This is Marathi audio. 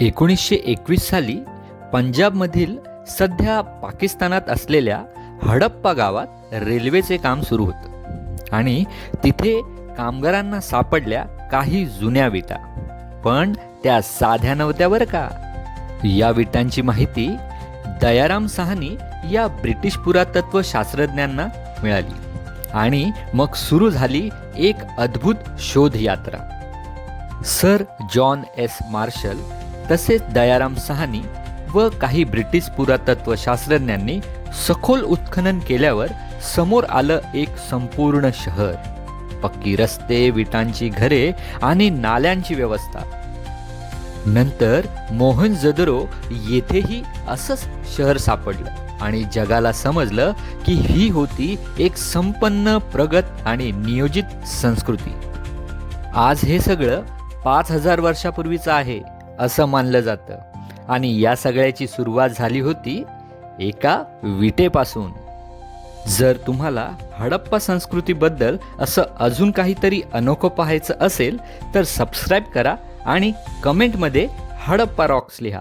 एकोणीसशे एकवीस साली पंजाबमधील सध्या पाकिस्तानात असलेल्या हडप्पा गावात रेल्वेचे काम सुरू होतं. आणि तिथे कामगारांना सापडल्या काही जुन्या विटा. पण त्या साध्या नव्हत्या बरं का? या विटांची माहिती दयाराम साहनी या ब्रिटिश पुरातत्व शास्त्रज्ञांना मिळाली. आणि मग सुरू झाली एक अद्भुत शोध यात्रा सर जॉन एस मार्शल तसेच दयाराम सहानी व काही ब्रिटिश पुरातत्व शास्त्रज्ञांनी सखोल उत्खनन केल्यावर समोर आलं एक संपूर्ण शहर. पक्की रस्ते विटांची घरे आणि नाल्यांची व्यवस्था. नंतर मोहन जदरो येथेही असंच शहर सापडलं आणि जगाला समजलं की ही होती एक संपन्न प्रगत आणि नियोजित संस्कृती. आज हे सगळं पाच हजार वर्षापूर्वीचं आहे. असं मानलं जातं. आणि या सगळ्याची सुरुवात झाली होती एका विटेपासून. जर तुम्हाला हडप्पा संस्कृतीबद्दल असं अजून काहीतरी अनोखं पाहायचं असेल तर सबस्क्राईब करा आणि कमेंटमध्ये हडप्पा रॉक्स लिहा.